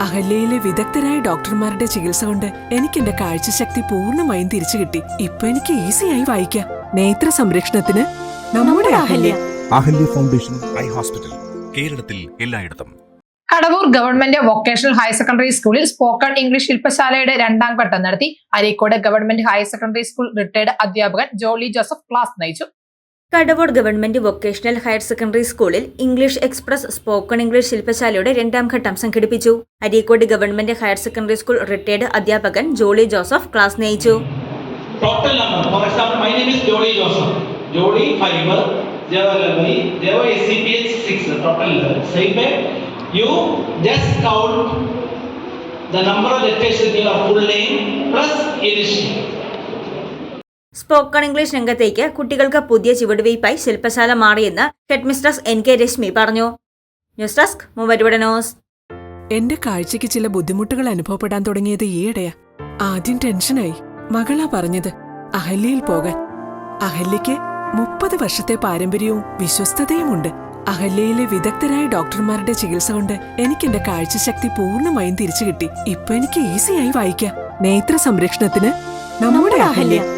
അഹല്യയിലെ വിദഗ്ധരായ ഡോക്ടർമാരുടെ ചികിത്സ കൊണ്ട് എനിക്ക് എന്റെ കാഴ്ചശക്തി പൂർണമായും തിരിച്ചു കിട്ടി. ഇപ്പൊ എനിക്ക് ഈസിയായി വായിക്കാം. നേത്ര സംരക്ഷണത്തിന് നമ്മുടെ Ahalya. Ahalya foundation eye hospital കേരളത്തിൽ എല്ലായിടത്തും. Kadavoor government vocational higher secondary സ്കൂളിൽ സ്പോക്കൺ ഇംഗ്ലീഷ് ശില്പശാലയുടെ രണ്ടാം ഘട്ടം നടത്തി. Areekode government higher secondary school retired അധ്യാപകൻ ജോളി ജോസഫ് ക്ലാസ് നയിച്ചു. Kadavoor government vocational higher secondary സ്കൂളിൽ ഇംഗ്ലീഷ് എക്സ്പ്രസ് സ്പോക്കൺ ഇംഗ്ലീഷ് ശില്പശാലയുടെ രണ്ടാം ഘട്ടം സംഘടിപ്പിച്ചു. Areekode government higher secondary school retired അധ്യാപകൻ ജോളി ജോസഫ് ക്ലാസ് നയിച്ചു. Total number for example Jolly Jolly fibre Jo Jo S C P H U just count the number of letters in your full name plus edition spoken English രംഗത്തേക്ക് കുട്ടികൾക്ക് പുതിയ ചുവടുവയ്പായി ശില്പശാല മാറിയെന്ന് headmistress N K Reshmi പറഞ്ഞു. News desk മൂവരുവിടെ news. എന്റെ കാഴ്ചയ്ക്ക് ചില ബുദ്ധിമുട്ടുകൾ അനുഭവപ്പെടാൻ തുടങ്ങിയത് ഈയിടെയാ. ആദ്യം ടെൻഷനായി. മകളാ പറഞ്ഞത് അഹല്യയിൽ പോകാൻ. അഹല്യയ്ക്ക് മുപ്പത് വർഷത്തെ പാരമ്പര്യവും വിശ്വസ്തതയുമുണ്ട്. അഹല്യയിലെ വിദഗ്ധരായ ഡോക്ടർമാരുടെ ചികിത്സ കൊണ്ട് എനിക്ക് എന്റെ കാഴ്ചശക്തി പൂർണമായും തിരിച്ചു കിട്ടി ഇപ്പൊ എനിക്ക് ഈസിയായി വായിക്കാം. നേത്ര സംരക്ഷണത്തിന് നമ്മുടെ Ahalya.